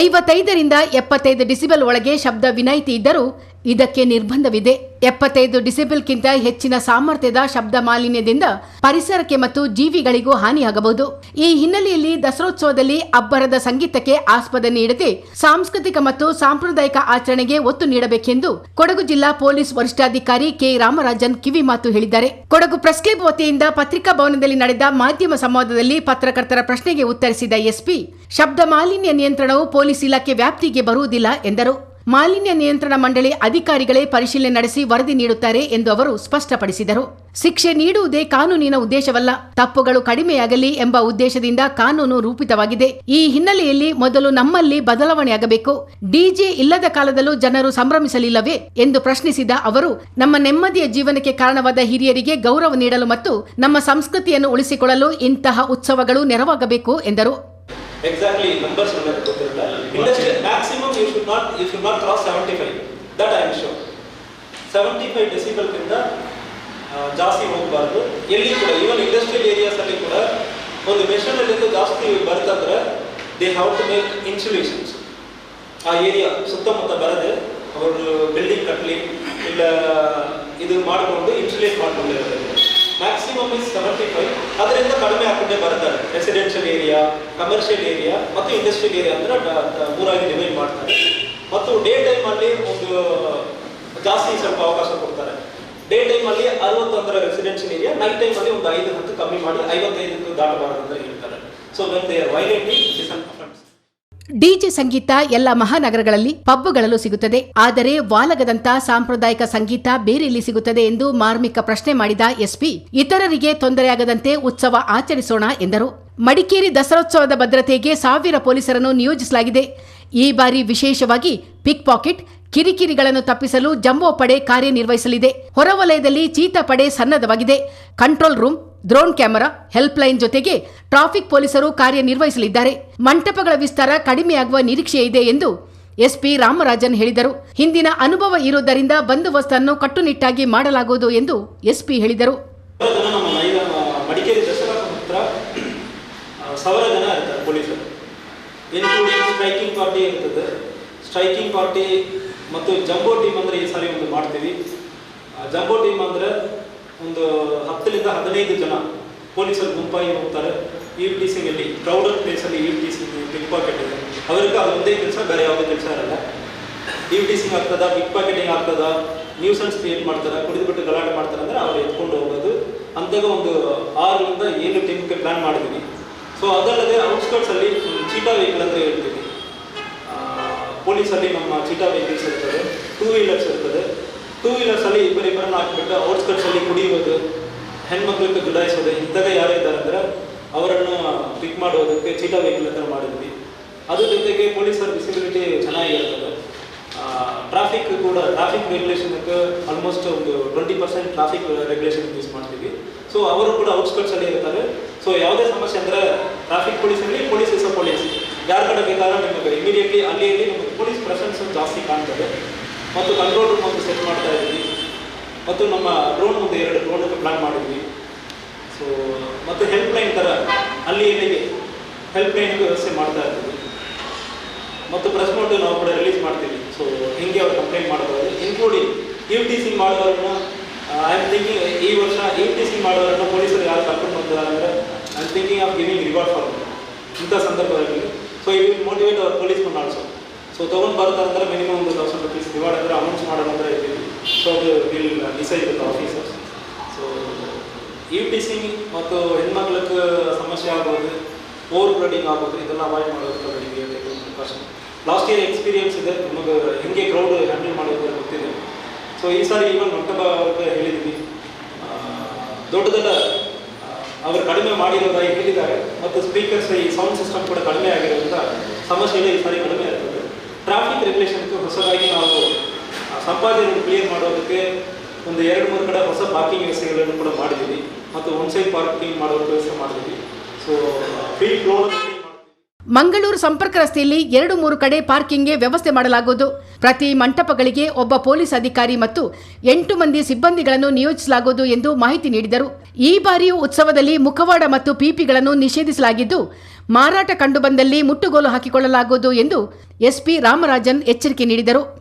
ಐವತ್ತೈದರಿಂದ ಎಪ್ಪತ್ತೈದು ಡಿಸಿಬಲ್ ಒಳಗೆ ಶಬ್ದ ವಿನಾಯಿತಿ ಇದ್ದರೂ ಇದಕ್ಕೆ ನಿರ್ಬಂಧವಿದೆ. ಎಪ್ಪತ್ತೈದು ಡಿಸೆಬಲ್ಗಿಂತ ಹೆಚ್ಚಿನ ಸಾಮರ್ಥ್ಯದ ಶಬ್ದ ಮಾಲಿನ್ಯದಿಂದ ಪರಿಸರಕ್ಕೆ ಮತ್ತು ಜೀವಿಗಳಿಗೂ ಹಾನಿಯಾಗಬಹುದು. ಈ ಹಿನ್ನೆಲೆಯಲ್ಲಿ ದಸರೋತ್ಸವದಲ್ಲಿ ಅಬ್ಬರದ ಸಂಗೀತಕ್ಕೆ ಆಸ್ಪದ ನೀಡದೆ ಸಾಂಸ್ಕೃತಿಕ ಮತ್ತು ಸಾಂಪ್ರದಾಯಿಕ ಆಚರಣೆಗೆ ಒತ್ತು ನೀಡಬೇಕೆಂದು ಕೊಡಗು ಜಿಲ್ಲಾ ಪೊಲೀಸ್ ವರಿಷ್ಠಾಧಿಕಾರಿ ಕೆ. ರಾಮರಾಜನ್ ಕಿವಿ ಮಾತು ಹೇಳಿದ್ದಾರೆ. ಕೊಡಗು ಪ್ರೆಸ್ ಕ್ಲಬ್ ವತಿಯಿಂದ ಪತ್ರಿಕಾ ಭವನದಲ್ಲಿ ನಡೆದ ಮಾಧ್ಯಮ ಸಂವಾದದಲ್ಲಿ ಪತ್ರಕರ್ತರ ಪ್ರಶ್ನೆಗೆ ಉತ್ತರಿಸಿದ ಎಸ್ಪಿ, ಶಬ್ದ ಮಾಲಿನ್ಯ ನಿಯಂತ್ರಣವು ಪೊಲೀಸ್ ಇಲಾಖೆ ವ್ಯಾಪ್ತಿಗೆ ಬರುವುದಿಲ್ಲ ಎಂದರು. ಮಾಲಿನ್ಯ ನಿಯಂತ್ರಣ ಮಂಡಳಿ ಅಧಿಕಾರಿಗಳೇ ಪರಿಶೀಲನೆ ನಡೆಸಿ ವರದಿ ನೀಡುತ್ತಾರೆ ಎಂದು ಅವರು ಸ್ಪಷ್ಟಪಡಿಸಿದರು. ಶಿಕ್ಷೆ ನೀಡುವುದೇ ಕಾನೂನಿನ ಉದ್ದೇಶವಲ್ಲ. ತಪ್ಪುಗಳು ಕಡಿಮೆಯಾಗಲಿ ಎಂಬ ಉದ್ದೇಶದಿಂದ ಕಾನೂನು ರೂಪಿತವಾಗಿದೆ. ಈ ಹಿನ್ನೆಲೆಯಲ್ಲಿ ಮೊದಲು ನಮ್ಮಲ್ಲಿ ಬದಲಾವಣೆಯಾಗಬೇಕು. ಡಿಜೆ ಇಲ್ಲದ ಕಾಲದಲ್ಲೂ ಜನರು ಸಂಭ್ರಮಿಸಲಿಲ್ಲವೇ ಎಂದು ಪ್ರಶ್ನಿಸಿದ ಅವರು, ನಮ್ಮ ನೆಮ್ಮದಿಯ ಜೀವನಕ್ಕೆ ಕಾರಣವಾದ ಹಿರಿಯರಿಗೆ ಗೌರವ ನೀಡಲು ಮತ್ತು ನಮ್ಮ ಸಂಸ್ಕೃತಿಯನ್ನು ಉಳಿಸಿಕೊಳ್ಳಲು ಇಂತಹ ಉತ್ಸವಗಳು ನೆರವಾಗಬೇಕು ಎಂದರು. You should not you should not cross seventy five that I am seventy five ಡೆಸಿಬಲ್ಗಿಂತ ಜಾಸ್ತಿ ಹೋಗಬಾರ್ದು. ಎಲ್ಲಿ ಕೂಡ ಈವನ್ ಇಂಡಸ್ಟ್ರಿಯಲ್ ಏರಿಯಾಸಲ್ಲಿ ಕೂಡ, ಒಂದು ಮೆಷಿನಲ್ಲಿಂದ ಜಾಸ್ತಿ ಬರ್ತಂದ್ರೆ they have to make insulations ಆ ಏರಿಯಾ ಸುತ್ತಮುತ್ತ ಬರದೆ, ಅವರು ಬಿಲ್ಡಿಂಗ್ ಕಟ್ಟಲಿ ಇಲ್ಲ, ಇದು ಮಾಡಿಕೊಂಡು ಇನ್ಸುಲೇಟ್ ಮಾಡ್ಕೊಂಡಿರ್ತಾರೆ ಮ್ಯಾಕ್ಸಿಮಮ್ ಇಸ್ ಸೆವೆಂಟಿ ಫೈವ್ ಅದರಿಂದ ಕಡಿಮೆ ಹಾಕೊಂಡೇ ಬರ್ತಾರೆ ರೆಸಿಡೆನ್ಷಿಯಲ್ ಏರಿಯಾ ಕಮರ್ಷಿಯಲ್ ಏರಿಯಾ ಮತ್ತು ಇಂಡಸ್ಟ್ರಿಯಲ್ ಏರಿಯಾ ಅಂದ್ರೆ ಮೂರಾಗಿ ಡಿವೈಡ್ ಮಾಡ್ತಾರೆ. ಮತ್ತು ಡೇ ಟೈಮ್ ಅಲ್ಲಿ ಒಂದು ಜಾಸ್ತಿ ಸ್ವಲ್ಪ ಅವಕಾಶ ಕೊಡ್ತಾರೆ. ಡೇ ಟೈಮ್ ಅಲ್ಲಿ ಅರವತ್ತೊಂದರ ರೆಸಿಡೆನ್ಷಿಯಲ್ ಏರಿಯಾ ನೈಟ್ ಟೈಮ್ ಅಲ್ಲಿ ಒಂದು ಐದು ಹತ್ತು ಕಮ್ಮಿ ಮಾಡಿ ಐವತ್ತೈದಕ್ಕೂ ದಾಟಬಾರದು ಅಂತ ಹೇಳ್ತಾರೆ. So when they are DJ ಸಂಗೀತ ಎಲ್ಲ ಮಹಾನಗರಗಳಲ್ಲಿ ಪಬ್ಗಳಲ್ಲೂ ಸಿಗುತ್ತದೆ. ಆದರೆ ವಾಲಗದಂತ ಸಾಂಪ್ರದಾಯಿಕ ಸಂಗೀತ ಬೇರೆಲ್ಲಿ ಸಿಗುತ್ತದೆ ಎಂದು ಮಾರ್ಮಿಕ ಪ್ರಶ್ನೆ ಮಾಡಿದ ಎಸ್ಪಿ, ಇತರರಿಗೆ ತೊಂದರೆಯಾಗದಂತೆ ಉತ್ಸವ ಆಚರಿಸೋಣ ಎಂದರು. ಮಡಿಕೇರಿ ದಸರೋತ್ಸವದ ಭದ್ರತೆಗೆ ಸಾವಿರ ಪೊಲೀಸರನ್ನು ನಿಯೋಜಿಸಲಾಗಿದೆ. ಈ ಬಾರಿ ವಿಶೇಷವಾಗಿ ಪಿಕ್ ಪಾಕೆಟ್ ಕಿರಿಕಿರಿಗಳನ್ನು ತಪ್ಪಿಸಲು ಜಂಬೋ ಪಡೆ ಕಾರ್ಯನಿರ್ವಹಿಸಲಿದೆ. ಹೊರವಲಯದಲ್ಲಿ ಚೀತಾ ಪಡೆ ಸನ್ನದ್ಧವಾಗಿದೆ. Control room drone camera, helpline ಜೊತೆಗೆ ಟ್ರಾಫಿಕ್ ಪೊಲೀಸರು ಕಾರ್ಯನಿರ್ವಹಿಸಲಿದ್ದಾರೆ. ಮಂಟಪಗಳ ವಿಸ್ತಾರ ಕಡಿಮೆಯಾಗುವ ನಿರೀಕ್ಷೆ ಇದೆ ಎಂದು ಎಸ್ಪಿ ರಾಮರಾಜನ್ ಹೇಳಿದರು. ಹಿಂದಿನ ಅನುಭವ ಇರುವುದರಿಂದ ಬಂದೋಬಸ್ತನ್ನು ಕಟ್ಟುನಿಟ್ಟಾಗಿ ಮಾಡಲಾಗುವುದು ಎಂದು ಎಸ್ಪಿ ಹೇಳಿದರು. ಮತ್ತು ಜಂಬೋ ಟೀಮ್ ಅಂದ್ರೆ ಈ ಸಾರಿ ಒಂದು ಮಾಡ್ತೀವಿ. ಜಂಬೋ ಟೀಮ್ ಅಂದರೆ ಒಂದು ಹತ್ತರಿಂದ ಹದಿನೈದು ಜನ ಪೊಲೀಸರು ಗುಂಪಾಗಿ ಹೋಗ್ತಾರೆ. ಇ ಟಿ ಸಿನಲ್ಲಿ ಕ್ರೌಡರ್ ಪ್ಲೇಸಲ್ಲಿ E T C pickpocket ಇದೆ. ಅವರಿಗೆ ಒಂದೇ ಕೆಲಸ, ಬೇರೆ ಯಾವುದೇ ಕೆಲಸ ಇರಲ್ಲ. ಇ ಟಿ ಸಿಂಗ್ ಆಗ್ತದ ಪಿಕ್ ಪಾಕೆಟಿಂಗ್ ಆಗ್ತದ ನ್ಯೂಸನ್ಸ್ ಕ್ರಿಯೇಟ್ ಮಾಡ್ತಾರೆ, ಕುಡಿದ್ಬಿಟ್ಟು ಗಲಾಟೆ ಮಾಡ್ತಾರೆ ಅಂದರೆ ಅವ್ರು ಎತ್ಕೊಂಡು ಹೋಗೋದು. ಅಂತಾಗ ಒಂದು ಆರರಿಂದ ಏಳು ಟೀಮ್ಗೆ ಪ್ಲಾನ್ ಮಾಡಿದ್ವಿ. ಸೊ ಅದಲ್ಲದೆ ಔಟ್ಸ್ಕರ್ಟ್ಸಲ್ಲಿ ಚೀಟಾ ವೆಹಿಕಲ್ ಅಂತ ಹೇಳ್ತೀವಿ. ಪೊಲೀಸಲ್ಲಿ ನಮ್ಮ ಚೀಟಾ ವೆಹಿಕಲ್ಸ್ ಇರ್ತದೆ ಟೂ ವೀಲರ್ಸ್ ಇರ್ತದೆ. ಟೂ ವೀಲರ್ಸಲ್ಲಿ ಇಬ್ಬರಿಬ್ಬರನ್ನ ಹಾಕ್ಬಿಟ್ಟು ಔಟ್ಸ್ಕರ್ಟ್ಸಲ್ಲಿ ಕುಡಿಯೋದು, ಹೆಣ್ಮಕ್ಳಿಗೆ ಗುಡಾಯಿಸೋದು ಇಂಥಾಗ ಯಾರು ಇದ್ದಾರೆ ಅಂದರೆ ಅವರನ್ನು ಪಿಕ್ ಮಾಡೋದಕ್ಕೆ ಚೀಟಾ ವೆಹಿಕಲ್ ಹತ್ರ ಮಾಡಿದ್ವಿ. ಅದ್ರ ಜೊತೆಗೆ ಪೊಲೀಸರ ವಿಸಿಬಿಲಿಟಿ ಚೆನ್ನಾಗಿರ್ತದೆ ಟ್ರಾಫಿಕ್ ಕೂಡ ಟ್ರಾಫಿಕ್ ರೆಗ್ಯುಲೇಷನ್ಗೆ ಆಲ್ಮೋಸ್ಟ್ ಒಂದು twenty percent traffic regulation use ಮಾಡ್ತೀವಿ. ಸೊ ಅವರು ಕೂಡ ಔಟ್ಸ್ಕರ್ಟ್ಸ್ ಅಲ್ಲಿ ಇರ್ತಾರೆ. ಸೊ ಯಾವುದೇ ಸಮಸ್ಯೆ ಅಂದರೆ ಟ್ರಾಫಿಕ್ ಪೊಲೀಸಲ್ಲಿ ಪೊಲೀಸ್ ಇಸ್ ಪೊಲೀಸ್ ಯಾರ ಕಡೆ ಬೇಕಾದ್ರೆ ನಿಮಗೆ ಇಮಿಡಿಯೇಟ್ಲಿ ಅಲ್ಲಿ ಪೊಲೀಸ್ ಪ್ರೆಸೆನ್ಸ್ ಜಾಸ್ತಿ ಕಾಣ್ತದೆ. ಮತ್ತು ಕಂಟ್ರೋಲ್ ರೂಮ್ ಒಂದು ಸೆಟ್ ಮಾಡ್ತಾ ಇದ್ವಿ. ಮತ್ತು ನಮ್ಮ ಡ್ರೋನ್ ಒಂದು ಎರಡು ಡ್ರೋನ್ ಪ್ಲಾನ್ ಮಾಡಿದ್ವಿ. ಸೊ ಮತ್ತು ಹೆಲ್ಪ್ ಲೈನ್ ಥರ ಅಲ್ಲಿ ಇಲ್ಲಿಗೆ ಹೆಲ್ಪ್ ಲೈನ್ ವ್ಯವಸ್ಥೆ ಮಾಡ್ತಾ ಇರ್ತೀವಿ ಮತ್ತು ಪ್ರೆಸ್ ನೋಟ್ ನಾವು ಕೂಡ ರಿಲೀಸ್ ಮಾಡ್ತೀವಿ. ಸೊ ಹಿಂಗೆ ಅವ್ರು ಕಂಪ್ಲೇಂಟ್ ಮಾಡಬಹುದು ಇನ್ಕ್ಲೂಡಿಂಗ್ ಯು ಟಿ ಸಿ ಮಾಡೋರನ್ನ ಐ ಆಮ್ ಥಿಂಕಿಂಗ್ ಈ ವರ್ಷ ಯು ಟಿ ಸಿ ಮಾಡೋರನ್ನ ಪೊಲೀಸರು ಯಾರು ಕರ್ಕೊಂಡು ಬಂದಿದ್ದಾರೆ ಅಂದರೆ I am thinking of giving reward for ಇಂಥ ಸಂದರ್ಭದಲ್ಲಿ. So it motivate our police also so ತೊಗೊಂಡು ಅಂದ್ರೆ ಮಿನಿಮಮ್ ಒಂದು ತೌಸಂಡ್ ರುಪೀಸ್ ರಿವಾರ್ಡ್ ಅಂದರೆ ಅಮೌಂಟ್ಸ್ ಮಾಡೋದಂದ್ರೆ ಸೊ ಅದು will decide with officers so U T C ಮತ್ತು ಹೆಣ್ಮಕ್ಳಿಗೆ ಸಮಸ್ಯೆ ಆಗ್ಬೋದು ಓವರ್ ಬ್ಲಡಿಂಗ್ ಆಗ್ಬೋದು ಇದನ್ನು ಅವಾಯ್ಡ್ ಮಾಡೋದು ಬೆಳಿಗ್ಗೆ ಕಷ್ಟ ಲಾಸ್ಟ್ ಇಯರ್ ಎಕ್ಸ್ಪೀರಿಯನ್ಸ್ ಇದೆ. ನಮಗೆ ಹೆಂಗೆ ಕ್ರೌಡ್ ಹ್ಯಾಂಡಲ್ ಮಾಡೋದು ಗೊತ್ತಿದೆ. ಸೊ ಈ ಸಾರಿ ಈವನ್ ಮಂಟಪ ಅವ್ರಿಗೆ ಹೇಳಿದ್ವಿ. ದೊಡ್ಡದೆಲ್ಲ ದೊಡ್ಡ ದೊಡ್ಡ ಅವರು ಕಡಿಮೆ ಮಾಡಿರೋದಾಗಿ ಹೇಳಿದ್ದಾರೆ. ಮತ್ತು ಸ್ಪೀಕರ್ಸ್ ಈ ಸೌಂಡ್ ಸಿಸ್ಟಮ್ ಕೂಡ ಕಡಿಮೆ ಆಗಿರೋದ್ರಿಂದ ಸಮಸ್ಯೆ ಈ ಸಾರಿ ಕಡಿಮೆ ಆಗ್ತದೆ ಟ್ರಾಫಿಕ್ ರೆಗ್ಯುಲೇಷನ್ಗೆ ಹೊಸದಾಗಿ ನಾವು ಸಂಪಾದನೆ ಕ್ಲಿಯರ್ ಮಾಡೋದಕ್ಕೆ ಒಂದು ಎರಡು, ಮೂರು ಕಡೆ ಹೊಸ ಪಾರ್ಕಿಂಗ್ ವ್ಯವಸ್ಥೆಗಳನ್ನು ಕೂಡ ಮಾಡಿದ್ದೀವಿ. ಮತ್ತು ಒನ್ ಸೈಡ್ ಪಾರ್ಕಿಂಗ್ ಮಾಡೋ ವ್ಯವಸ್ಥೆ ಮಾಡಿದ್ದೀವಿ ಸೊ ಫ್ರೀ ರೋಡ್ ಮಂಗಳೂರು ಸಂಪರ್ಕ ರಸ್ತೆಯಲ್ಲಿ ಎರಡು ಮೂರು ಕಡೆ ಪಾರ್ಕಿಂಗ್ಗೆ ವ್ಯವಸ್ಥೆ ಮಾಡಲಾಗುವುದು. ಪ್ರತಿ ಮಂಟಪಗಳಿಗೆ ಒಬ್ಬ ಪೊಲೀಸ್ ಅಧಿಕಾರಿ ಮತ್ತು ಎಂಟು ಮಂದಿ ಸಿಬ್ಬಂದಿಗಳನ್ನು ನಿಯೋಜಿಸಲಾಗುವುದು ಎಂದು ಮಾಹಿತಿ ನೀಡಿದರು. ಈ ಬಾರಿಯೂ ಉತ್ಸವದಲ್ಲಿ ಮುಖವಾಡ ಮತ್ತು ಪಿಪಿಗಳನ್ನು ನಿಷೇಧಿಸಲಾಗಿದ್ದು, ಮಾರಾಟ ಕಂಡುಬಂದಲ್ಲಿ ಮುಟ್ಟುಗೋಲು ಹಾಕಿಕೊಳ್ಳಲಾಗುವುದು ಎಂದು ಎಸ್ಪಿ ರಾಮರಾಜನ್ ಎಚ್ಚರಿಕೆ ನೀಡಿದರು.